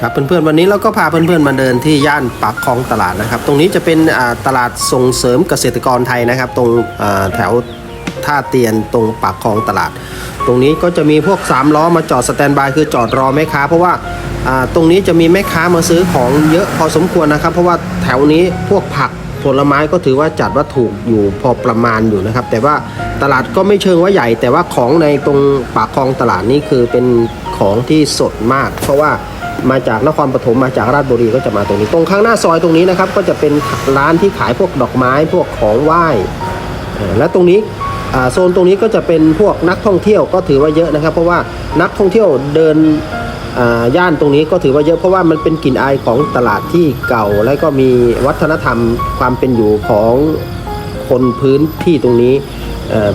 ครับเพื่อนๆวันนี้เราก็พาเพื่อนๆมาเดินที่ย่านปากคลองตลาดนะครับ ตรงนี้จะเป็นตลาดส่งเสริมเกษตรกรไทยนะครับ ตรงแถวท่าเตียนตรงปากคลองตลาด ตรงนี้ก็จะมีพวก3ล้อมาจอดสแตนบายคือจอดรอแม่ค้า เพราะว่าอ่าตรงนี้จะมีแม่ค้ามาซื้อของเยอะพอสมควรนะครับ เพราะว่าแถวนี้พวกผักผลไม้ก็ถือว่าจัดว่าถูกอยู่พอประมาณอยู่นะครับ แต่ว่าตลาดก็ไม่เชิงว่าใหญ่ แต่ว่าของในตรงปากคลองตลาดนี่คือเป็นของที่สดมาก เพราะว่า มาจากนครปฐมมาจากราชบุรีก็จะมาตรงนี้ ตรงข้างหน้าซอยตรงนี้นะครับ ก็จะเป็นร้านที่ขายพวกดอกไม้พวกของไหว้และตรงนี้โซนตรงนี้ก็จะเป็นพวกนักท่องเที่ยวก็ถือว่าเยอะนะครับ เพราะว่านักท่องเที่ยวเดินย่านตรงนี้ก็ถือว่าเยอะเพราะว่ามันเป็นกลิ่นอายของตลาดที่เก่า และก็มีวัฒนธรรมความเป็นอยู่ของคนพื้นที่ตรงนี้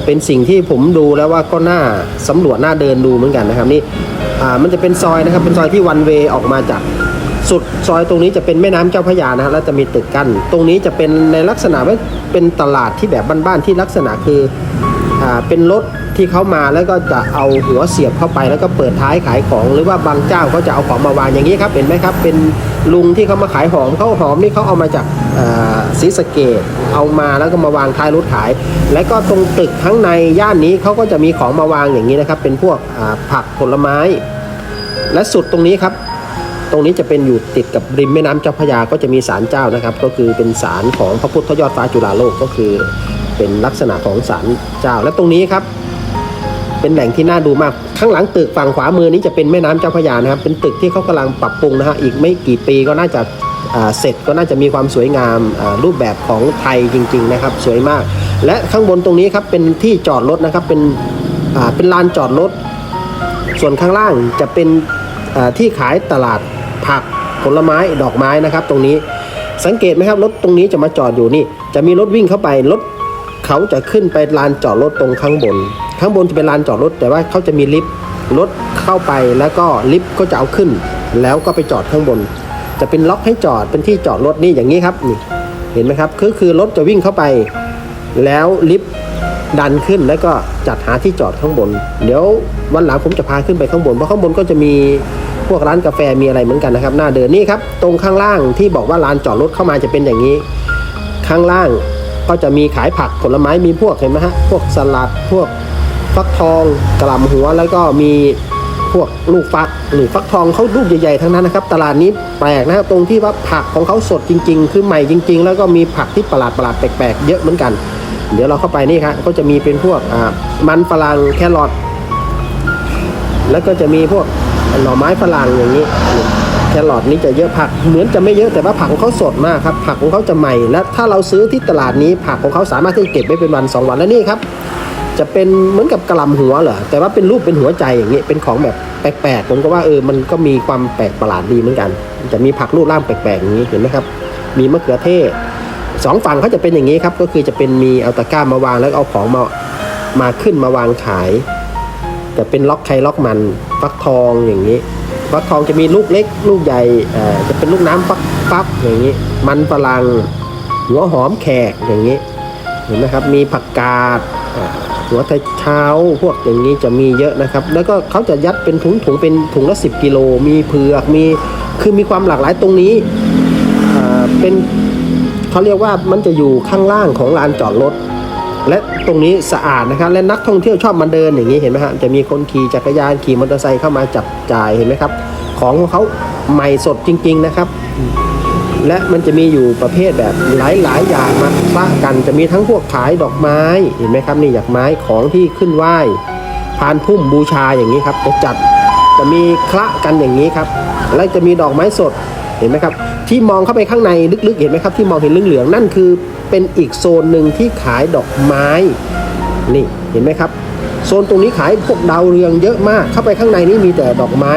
เป็นสิ่งที่ผมดูแล้วว่าก็น่าสำรวจน่าเดินดูเหมือนกันนะครับนี่ อ่ามันจะเป็นซอยนะครับเป็นซอยที่วันเวออกมาจากสุดซอยตรงนี้จะเป็นแม่น้ำเจ้าพระยานะฮะแล้วจะมีตึกกั้นตรงนี้จะเป็นในลักษณะว่าเป็นตลาดที่แบบบ้านๆที่ลักษณะคืออ่าเป็นรถ ที่เขามาแล้วก็จะเอาหัวเสียบเข้าไปแล้วก็เปิดท้ายขายของ หรือว่าบางเจ้าก็จะเอาของมาวางอย่างนี้ครับเห็นไหมครับ เป็นลุงที่เขามาขายหอมเขาหอมนี่เขาเอามาจากศรีสะเกดเอามาแล้วก็มาวางท้ายรถขาย และก็ตรงตึกข้งในย่านนี้เขาก็จะมีของมาวางอย่างนี้นะครับ เป็นพวกผักผลไม้ และสุดตรงนี้ครับตรงนี้จะเป็นอยู่ติดกับริมแม่น้ำเจ้าพระยาก็จะมีศาลเจ้านะครับ ก็คือเป็นศาลของพระพุทธยอดฟ้าจุฬาโลกก็คือ เป็นลักษณะของศาลเจ้าและตรงนี้ครับ เป็นแหล่งที่น่าดูมาก ข้างหลังตึกฝั่งขวามือนี้จะเป็นแม่น้ำเจ้าพระยานะครับ เป็นตึกที่เขากำลังปรับปรุงนะฮะอีกไม่กี่ปีก็น่าจะเสร็จก็น่าจะมีความสวยงามรูปแบบของไทยจริง ๆ นะครับ สวยมาก และข้างบนตรงนี้ครับเป็นที่จอดรถนะครับเป็นเป็นลานจอดรถส่วนข้างล่างจะเป็นที่ขายตลาดผักผลไม้ดอกไม้นะครับ ตรงนี้สังเกตไหมครับรถตรงนี้จะมาจอดอยู่นี่ จะมีรถวิ่งเข้าไปรถเขาจะขึ้นไปลานจอดรถตรงข้างบน ข้างบนจะเป็นลานจอดรถ แต่ว่าเขาจะมีลิฟต์รถเข้าไปแล้วก็ลิฟต์ก็จะเอาขึ้น แล้วก็ไปจอดข้างบน จะเป็นล็อกให้จอดเป็นที่จอดรถนี่อย่างนี้ครับนี่เห็นไหมครับคือคือรถจะวิ่งเข้าไป แล้วลิฟต์ดันขึ้นแล้วก็จัดหาที่จอดข้างบน เดี๋ยววันหลังผมจะพาขึ้นไปข้างบนเพราะข้างบนก็จะมีพวกร้านกาแฟมีอะไรเหมือนกันนะครับหน้าเดินนี่ครับตรงข้างล่างที่บอกว่าลานจอดรถเข้ามาจะเป็นอย่างนี้ ข้างล่างก็จะมีขายผักผลไม้มีพวกเห็นไหมฮะพวกสลัดพวก ฟักทองกระหล่ำหัวแล้วก็มีพวกลูกฟักหรือฟักทองเขาลูกใหญ่ๆทั้งนั้นนะครับ ตลาดนี้แปลกนะครับตรงที่ว่าผักของเขาสดจริง ๆ คือใหม่จริง ๆ แล้วก็มีผักที่ประหลาดประหลาดๆแปลกๆเยอะเหมือนกัน เดี๋ยวเราเข้าไปนี่ครับก็จะมีเป็นพวกมันฝรั่งแครอทแล้วก็จะมีพวกหน่อไม้ฝรั่งอย่างนี้แครอทนี่จะเยอะผักเหมือนจะไม่เยอะแต่ว่าผักของเขาสดมากครับผักของเขาจะใหม่และถ้าเราซื้อที่ตลาดนี้ผักของเขาสามารถที่จะเก็บไว้เป็นวันสองวันแล้วนี่ครับ จะเป็นเหมือนกับกระลำหัวเหรอแต่ว่าเป็นรูปเป็นหัวใจอย่างนี้เป็นของแบบแปลกๆผมก็ว่าเออมันก็มีความแปลกประหลาดดีเหมือนกัน จะมีผักรูปร่างแปลกๆอย่างนี้เห็นไหมครับ มีมะเขือเทศสองฝั่งเขาจะเป็นอย่างนี้ครับก็คือจะเป็นมีเอาตะกร้ามาวางแล้วเอาของมามาขึ้นมาวางขายแต่เป็นล็อกใครล็อกมันฟักทองอย่างนี้ฟักทองจะมีลูกเล็ก ลูกใหญ่จะเป็นลูกน้ำฟักฟักอย่างนี้ มันฝรั่งหัวหอมแขกอย่างนี้เห็นไหมครับมีผักกาด หัวไทเช้าพวกอย่างนี้จะมีเยอะนะครับ แล้วก็เขาจะยัดเป็นถุงถุงๆเป็นถุงละ 10 กิโล มีเผือกมีคือมีความหลากหลายตรงนี้อ่าเป็นเขาเรียกว่ามันจะอยู่ข้างล่างของลานจอดรถและตรงนี้สะอาดนะครับ และนักท่องเที่ยวชอบมาเดินอย่างนี้เห็นไหมฮะจะมีคนขี่จักรยานขี่มอเตอร์ไซค์เข้ามาจับจ่ายเห็นไหมครับ ของของเขาใหม่สดจริง ๆ นะครับ และมันจะมีอยู่ประเภทแบบหลายๆ อย่างมาปะกันจะมีทั้งพวกขายดอกไม้เห็นไหมครับนี่อยากไม้ของที่ขึ้นไหว้พานพุ่มบูชาอย่างนี้ครับจะจัดจะมีคละกันอย่างนี้ครับและจะมีดอกไม้สดเห็นไหมครับ ที่มองเข้าไปข้างในลึกๆ เห็นไหมครับ ที่มองเห็นเหลืองๆนั่นคือเป็นอีกโซนหนึ่งที่ขายดอกไม้นี่เห็นไหมครับ โซนตรงนี้ขายพวกดาวเรืองเยอะมากเข้าไปข้างในนี่มีแต่ดอกไม้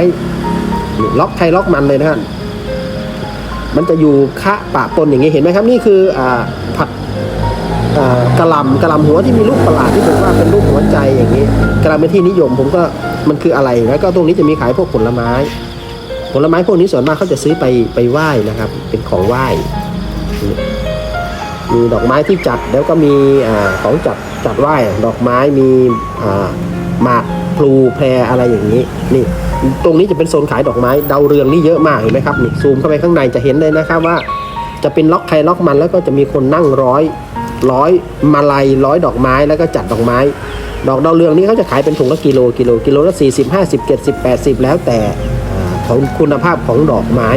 ล็อกไทยล็อกมันเลยนะฮะ มันจะอยู่คะปะปนอย่างนี้เห็นไหมครับ นี่คืออผักกระหลำกระหลำหัวที่มีลูกประหลาดที่ผมว่าเป็นรูปหัวใจอย่างนี้กระหลำเป็นที่นิยมผมก็มันคืออะไรแล้วก็ตรงนี้จะมีขายพวกผลไม้ ผลไม้พวกนี้ส่วนมากเขาจะซื้อไปไปไหว้นะครับ เป็นของไหว้มีดอกไม้ที่จัดแล้วก็มีอของจัดจัดไหว้ดอกไม้มีหมากพลูแพรอะไรอย่างนี้นี่ ตรงนี้จะเป็นโซนขายดอกไม้ดาวเรืองนี่เยอะมากเห็นไหมครับนี่ซูมเข้าไปข้างในจะเห็นเลยนะครับว่า จะเป็นล็อกใครล็อกมันแล้วก็จะมีคนนั่งร้อยร้อยมาลัยร้อยดอกไม้แล้วก็จัดดอกไม้ ดอกดาวเรืองนี่เขาจะขายเป็นถุงละกิโลกิโลกิโลละ40 50 70 80 แล้วแต่ของคุณภาพของดอกไม้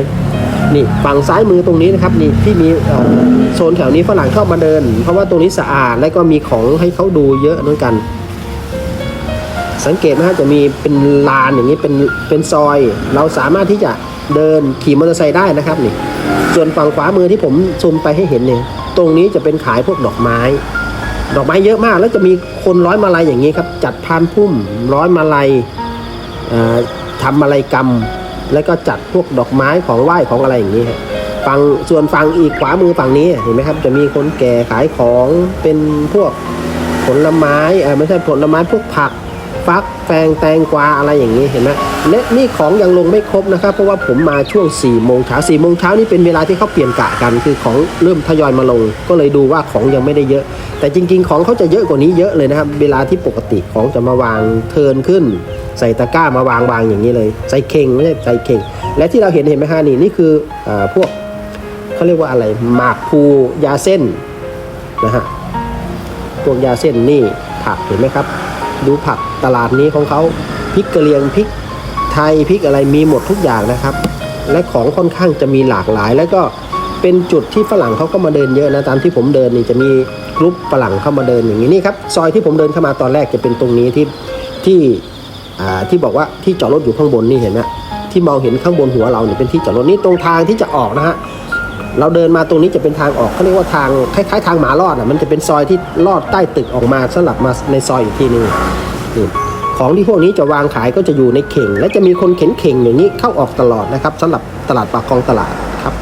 นี่ฝั่งซ้ายมือตรงนี้นะครับนี่ที่มีโซนแถวนี้ฝรั่งเข้ามาเดิน เพราะว่าตรงนี้สะอาดและก็มีของให้เขาดูเยอะเหมือนกัน สังเกตนะฮะจะมีเป็นลานอย่างนี้เป็นเป็นซอย เราสามารถที่จะเดินขี่มอเตอร์ไซค์ได้นะครับนี่ส่วนฝั่งขวามือที่ผมซูมไปให้เห็นเนี่ยตรงนี้จะเป็นขายพวกดอกไม้ ดอกไม้เยอะมากแล้วจะมีคนร้อยมาลัยอย่างนี้ครับ จัดพานพุ่มร้อยมาลัยทำมาลัยกรรม แล้วก็จัดพวกดอกไม้ของไหว้ของอะไรอย่างนี้ฝั่งส่วนฝั่งอีกขวามือฝั่งนี้เห็นไหมครับ จะมีคนแก่ขายของเป็นพวกผลไม้ไม่ใช่ผลไม้พวกผัก ฟักแฟงแตงกวาอะไรอย่างนี้เห็นไหมและนี่ของยังลงไม่ครบนะครับ เพราะว่าผมมาช่วง4ี่โมงเช้าสี่โมงเช้านี่เป็นเวลาที่เขาเปลี่ยนกะกัน คือของเริ่มทยอยมาลง ก็เลยดูว่าของยังไม่ได้เยอะ แต่จริง ๆ ของเขาจะเยอะกว่านี้เยอะเลยนะครับ เวลาที่ปกติของจะมาวางเทินขึ้น ใส่ตะกร้ามาวางวางอย่างนี้เลย ใส่เข่งไม่ใช่ใส่เข่ง และที่เราเห็นเห็นไหมฮะนี่นี่คืออพวกเขาเรียกว่าอะไรหมากภูยาเส้นนะฮะพวกยาเส้นนี่ผักเห็นไหมครับ ดูผักตลาดนี้ของเขาพริกกระเลียงพริกไทยพริกอะไรมีหมดทุกอย่างนะครับ และของค่อนข้างจะมีหลากหลาย แล้วก็เป็นจุดที่ฝรั่งเขาก็มาเดินเยอะนะตามที่ผมเดินนี่จะมีกรุ๊ปฝรั่งเข้ามาเดินอย่างนี้นี่ครับซอยที่ผมเดินเข้ามาตอนแรกจะเป็นตรงนี้ที่ที่ที่บอกว่าที่จอดรถอยู่ข้างบนนี่เห็นไหมที่มองเห็นข้างบนหัวเราเนี่ยเป็นที่จอดรถนี่ตรงทางที่จะออกนะฮะ เราเดินมาตรงนี้จะเป็นทางออกเขาเรียกว่าทางคล้ายๆ ทางหมาลอดอะมันจะเป็นซอยที่ลอดใต้ตึกออกมาสลับมาในซอยอีกทีหนึงของที่พวกนี้จะวางขายก็จะอยู่ในเข่ง และจะมีคนเข็นเข่งอย่างนี้เข้าออกตลอดนะครับสำหรับตลาดปากคลองตลาดครับ